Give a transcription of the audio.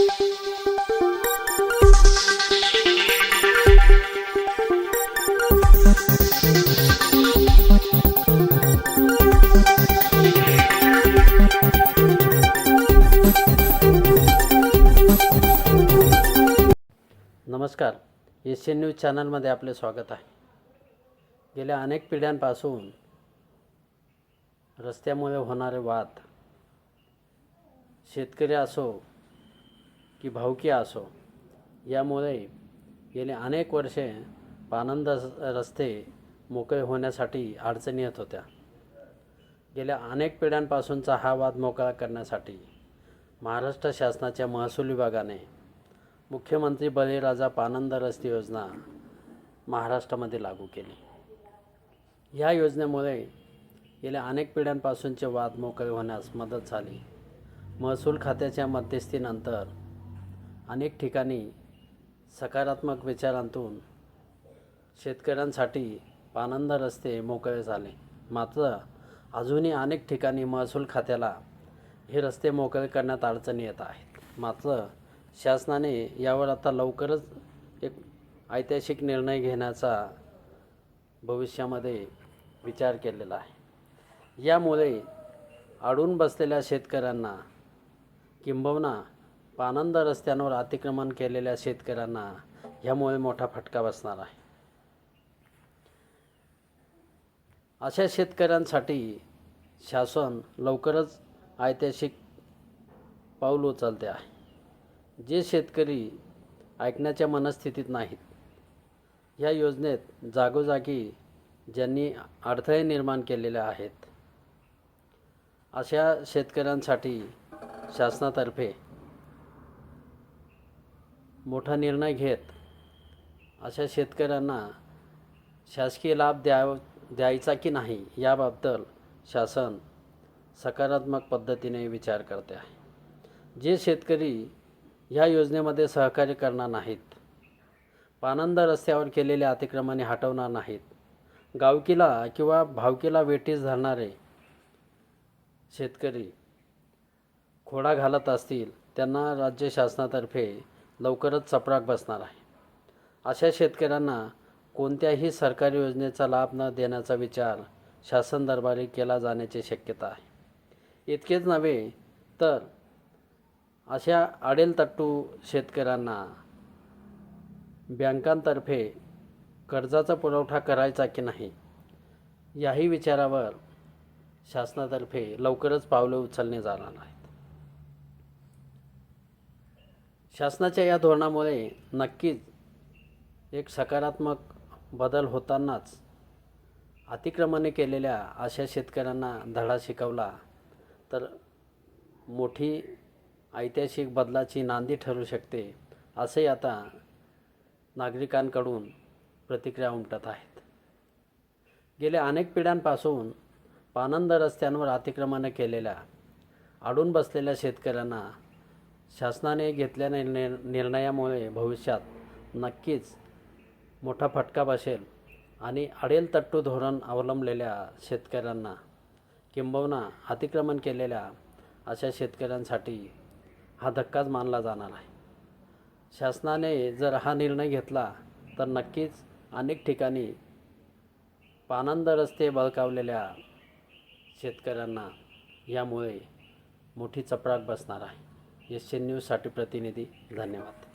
नमस्कार. Asian news चॅनलमध्ये आपले स्वागत आहे. गेल्या अनेक पिढ्यांपासून रस्त्यामुळे होणारे वाद शेतकरी असो की भावकी असो यामुळे गेले अनेक वर्षे पानंद रस्ते मोकळे होण्यासाठी अडचणी येत होत्या. गेल्या अनेक पिढ्यांपासूनचा हा वाद मोकळा करण्यासाठी महाराष्ट्र शासनाच्या महसूल विभागाने मुख्यमंत्री बळीराजा पानंद रस्ते योजना महाराष्ट्रामध्ये लागू केली. या योजनेमुळे गेल्या अनेक पिढ्यांपासूनचे वाद मोकळे होण्यास मदत झाली. महसूल खात्याच्या मध्यस्थीनंतर अनेक ठिकाणी सकारात्मक विचारांतून शेतकऱ्यांसाठी पानंद रस्ते मोकळे झाले. मात्र अजूनही अनेक ठिकाणी महसूल खात्याला हे रस्ते मोकळे करण्यात अडचणी येत आहेत. मात्र शासनाने यावर आता लवकरच एक ऐतिहासिक निर्णय घेण्याचा भविष्यामध्ये विचार केलेला आहे. यामुळे अडून बसलेल्या शेतकऱ्यांना किंबहुना पानंद रस्त्यांवर अतिक्रमण केलेल्या शेतकऱ्यांना ह्यामुळे मोठा फटका बसणार आहे. अशा शेतकऱ्यांसाठी शासन लवकरच ऐतिहासिक पाऊल उचलते आहे. जे शेतकरी ऐकण्याच्या मनस्थितीत नाहीत या योजनेत जागोजागी ज्यांनी अडथळे निर्माण केलेले आहेत अशा शेतकऱ्यांसाठी शासनातर्फे मोठा निर्णय घेत अशा शेतकऱ्यांना शासकीय लाभ द्या द्यायचा की नाही याबद्दल शासन सकारात्मक पद्धतीने विचार करते आहे. जे शेतकरी ह्या योजनेमध्ये सहकार्य करणार नाहीत पानंद रस्त्यावर केलेले अतिक्रमणे हटवणार नाहीत गावकीला किंवा भावकीला वेटीस धरणारे शेतकरी खोडा घालत असतील त्यांना राज्य शासनातर्फे लवकरच चपराक बसणार आहे. अशा शेतकऱ्यांना कोणत्याही सरकारी योजनेचा लाभ न देण्याचा विचार शासन दरबारी केला जाण्याची शक्यता आहे. इतकेच नव्हे तर अशा आडेलतट्टू शेतकऱ्यांना बँकांतर्फे कर्जाचा पुरवठा करायचा की नाही याही विचारावर शासनातर्फे लवकरच पावले उचलणे जाणार आहे. शासनाच्या या धोरणामुळे नक्कीच एक सकारात्मक बदल होतानाच अतिक्रमणे केलेल्या अशा शेतकऱ्यांना धडा शिकवला. तर मोठी ऐतिहासिक बदलाची नांदी ठरू शकते असे आता नागरिकांकडून प्रतिक्रिया उमटत आहेत. गेल्या अनेक पिढ्यांपासून पानंद रस्त्यांवर अतिक्रमणे केलेल्या अडून बसलेल्या शेतकऱ्यांना शासनाने घेतलेल्या निर्णयामुळे भविष्यात नक्कीच मोठा फटका बसेल आणि अडेल तट्टू धोरण अवलंबलेल्या शेतकऱ्यांना किंबहुना अतिक्रमण केलेल्या अशा शेतकऱ्यांसाठी हा धक्काच मानला जाणार आहे. शासनाने जर हा निर्णय घेतला तर नक्कीच अनेक ठिकाणी पानंद रस्ते बळकावलेल्या शेतकऱ्यांना यामुळे मोठी चपराक बसणार आहे. एस एन न्यूजसाठी प्रतिनिधी धन्यवाद.